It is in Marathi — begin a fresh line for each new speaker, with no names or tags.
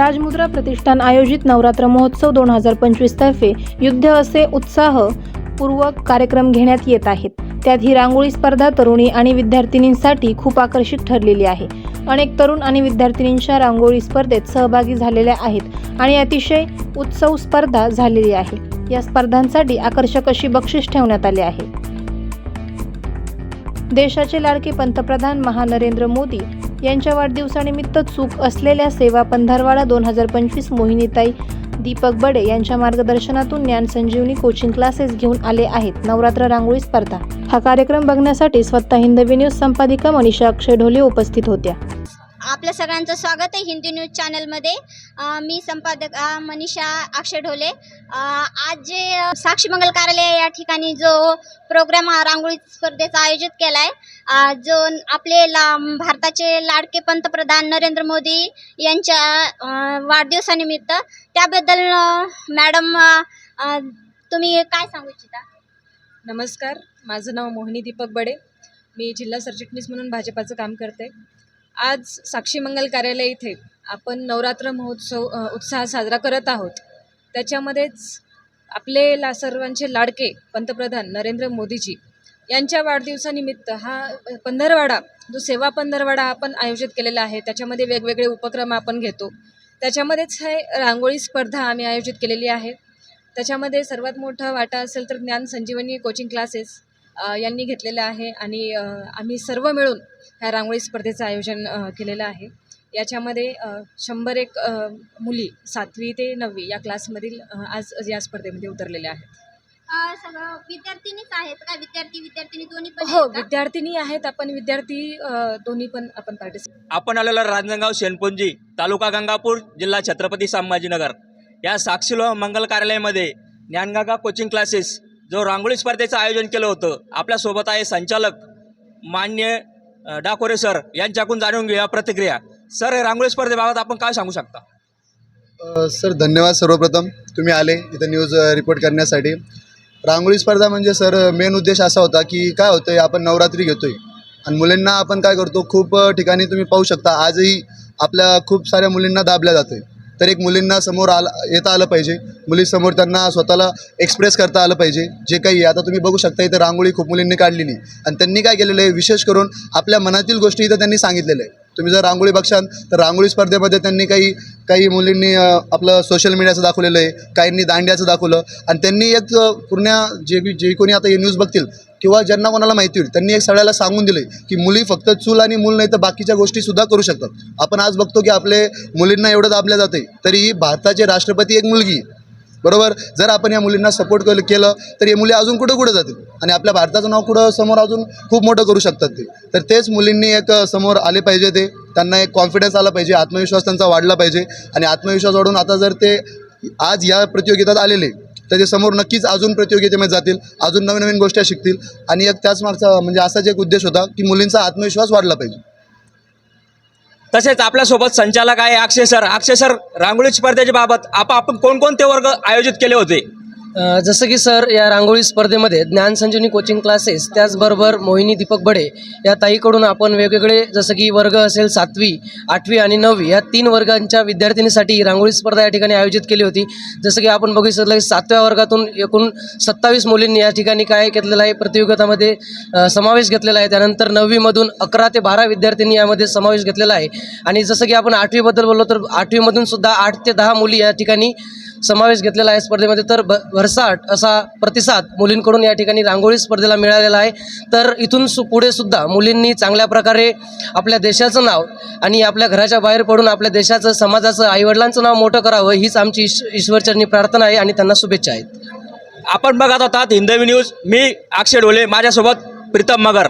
राजमुद्रा प्रतिष्ठान आयोजित नवरात्र महोत्सव दोन हजार पंचवीस तर्फे युद्ध असे उत्साहपूर्वक कार्यक्रम घेण्यात येत आहेत. त्यात ही रांगोळी स्पर्धा तरुणी आणि विद्यार्थिनींसाठी खूप आकर्षित ठरलेली आहे. अनेक तरुण आणि विद्यार्थिनींच्या रांगोळी स्पर्धेत सहभागी झालेल्या आहेत आणि अतिशय उत्सव स्पर्धा झालेली आहे. या स्पर्धांसाठी आकर्षक अशी बक्षीस ठेवण्यात आले आहे. देशाचे लाडके पंतप्रधान महानरेंद्र मोदी यांच्या वाढदिवसानिमित्त चूक असलेल्या सेवा पंधरवाडा दोन हजार पंचवीस मोहिनीताई दीपक बडे यांच्या मार्गदर्शनातून ज्ञान संजीवनी कोचिंग क्लासेस घेऊन आले आहेत. नवरात्र रांगोळी स्पर्धा. हा कार्यक्रम बघण्यासाठी स्वतः हिंदवी न्यूज संपादिका मनीषा अक्षय ढोले उपस्थित होत्या.
आपल्या सगळ्यांचं स्वागत आहे हिंदी न्यूज चॅनलमध्ये. मी संपादक मनीषा अक्षय ढोले. आज जे साक्षी मंगल कार्यालय या ठिकाणी जो प्रोग्राम रांगोळी स्पर्धेचा आयोजित केला आहे जो आपले ला भारताचे लाडके पंतप्रधान नरेंद्र मोदी यांच्या वाढदिवसानिमित्त. त्याबद्दल मॅडम तुम्ही काय सांगू इच्छिता?
नमस्कार माझं नाव मोहिनी दीपक बडे. मी जिल्हा सरचिटणीस म्हणून भाजपाचं काम करते. आज साक्षी मंगल कार्यालय इथे आपण नवरात्र महोत्सव उत्साहात उत्साह साजरा करत आहोत. त्याच्यामध्येच आपले ला सर्वांचे लाडके पंतप्रधान नरेंद्र मोदीजी यांच्या वाढदिवसानिमित्त हा पंधरवाडा जो सेवा पंधरवाडा आपण आयोजित केलेला आहे त्याच्यामध्ये वेगवेगळे उपक्रम आपण घेतो. त्याच्यामध्येच हे रांगोळी स्पर्धा आम्ही आयोजित केलेली आहे. त्याच्यामध्ये सर्वात मोठा वाटा असेल तर ज्ञान संजीवनी कोचिंग क्लासेस यांनी घेतलेलं आहे आणि आम्ही सर्व मिळून ह्या रांगोळी स्पर्धेचं आयोजन केलेलं आहे. याच्यामध्ये शंभर एक मुली सातवी ते नववी या क्लासमधील आज या स्पर्धेमध्ये उतरलेल्या आहेत.
अ, सगळं विद्यार्थिनीच आहेत का? विद्यार्थी विद्यार्थिनी दोन्ही पण
हो? विद्यार्थिनी आहेत आपण विद्यार्थी दोन्ही पण आपण पार्टिसिपेट
आपण आलेलो रांजणगाव शेणपुंजी तालुका गंगापूर जिल्हा छत्रपती संभाजीनगर. या साक्षीलो मंगल कार्यालयामध्ये ज्ञानगागा कोचिंग क्लासेस जो रांगोळी स्पर्धेचं आयोजन केलं होतं आपल्यासोबत आहे संचालक मान्य डाकोरे सर. यांच्याकडून जाणून घेऊया प्रतिक्रिया. सर हे रांगोळी स्पर्धेबाबत आपण काय सांगू शकता?
सर धन्यवाद सर्वप्रथम. तुम्ही आले इथं न्यूज रिपोर्ट करण्यासाठी. रांगोळी स्पर्धा म्हणजे सर मेन उद्देश असा होता की काय होतं आहे आपण नवरात्री घेतो आहे आणि मुलींना आपण काय करतो खूप ठिकाणी तुम्ही पाहू शकता आजही आपल्या खूप साऱ्या मुलींना दाबल्या जातोय. आहे तर एक मुलींना समोर आला येता आलं पाहिजे. मुलीसमोर त्यांना स्वतःला एक्सप्रेस करता आलं पाहिजे. जे काही आहे आता तुम्ही बघू शकता इथं रांगोळी खूप मुलींनी काढलेली. आणि त्यांनी काय केलेलं आहे विशेष करून आपल्या मनातील गोष्टी इथं त्यांनी सांगितलेलं आहे तुम्ही जर रांगोळी बघशाल तर रांगोळी स्पर्धेमध्ये त्यांनी काही काही मुलींनी आपलं सोशल मीडियाचं दाखवलेलं आहे. काहींनी दांड्याचं दाखवलं. आणि त्यांनी एक पूर्ण जे बी जे कोणी आता हे न्यूज बघतील किंवा ज्यांना कोणाला माहिती होईल त्यांनी एक सगळ्याला सांगून दिले की मुली फक्त चूल आणि मूल नाही तर बाकीच्या गोष्टीसुद्धा करू शकतात. आपण आज बघतो की आपले मुलींना एवढं दाबल्या जाते तरीही भारताचे राष्ट्रपती एक मुलगी आहे. बरोबर? जर आपण या मुलींना सपोर्ट केलं केलं तर हे मुली अजून कुठं कुठं जातील? आणि आपल्या भारताचं नाव कुठं समोर अजून खूप मोठं करू शकतात ते. तर तेच मुलींनी एक समोर आले पाहिजे ते. त्यांना एक कॉन्फिडन्स आला पाहिजे आत्मविश्वास त्यांचा वाढला पाहिजे. आणि आत्मविश्वास वाढून आता जर ते आज या प्रतियोगितात आलेले त्याच्यासमोर नक्कीच अजून प्रतियोगितेमध्ये जातील अजून नवीन नवीन गोष्टी शिकतील. आणि एक त्याच मागचा म्हणजे असाच एक उद्देश होता की मुलींचा आत्मविश्वास वाढला पाहिजे.
तसेच आपल्यासोबत संचालक आहे अक्षय सर. अक्षय सर रांगोळी स्पर्धेच्या बाबत आपण कोणकोणते वर्ग आयोजित केले होते?
जसं की सर या रांगोळी स्पर्धेमध्ये ज्ञान संजीवनी कोचिंग क्लासेस त्याचबरोबर मोहिनी दीपक बडे या ताईकडून आपण वेगवेगळे जसं की वर्ग असेल सातवी आठवी आणि नववी या तीन वर्गांच्या विद्यार्थिनीसाठी ही रांगोळी स्पर्धा या ठिकाणी आयोजित केली होती. जसं की आपण बघू शकलं की सातव्या वर्गातून एकूण सत्तावीस मुलींनी या ठिकाणी काय घेतलेलं आहे प्रतियोगितामध्ये समावेश घेतलेला आहे. त्यानंतर नववीमधून अकरा ते बारा विद्यार्थ्यांनी यामध्ये समावेश घेतलेला आहे. आणि जसं की आपण आठवीबद्दल बोललो तर आठवीमधून सुद्धा आठ ते दहा मुली या ठिकाणी समावेश घेतलेला आहे स्पर्धेमध्ये. तर ब भरसाट असा प्रतिसाद मुलींकडून या ठिकाणी रांगोळी स्पर्धेला मिळालेला आहे. तर इथून सु पुढे सुद्धा मुलींनी चांगल्या प्रकारे आपल्या देशाचं नाव आणि आपल्या घराच्या बाहेर पडून आपल्या देशाचं समाजाचं आईवडिलांचं नाव मोठं करावं हीच आमची ईश ईश्वरचरणी प्रार्थना आहे आणि त्यांना शुभेच्छा आहेत.
आपण बघत होतात हिंदवी न्यूज. मी अक्षय डोले माझ्यासोबत प्रीतम मगर.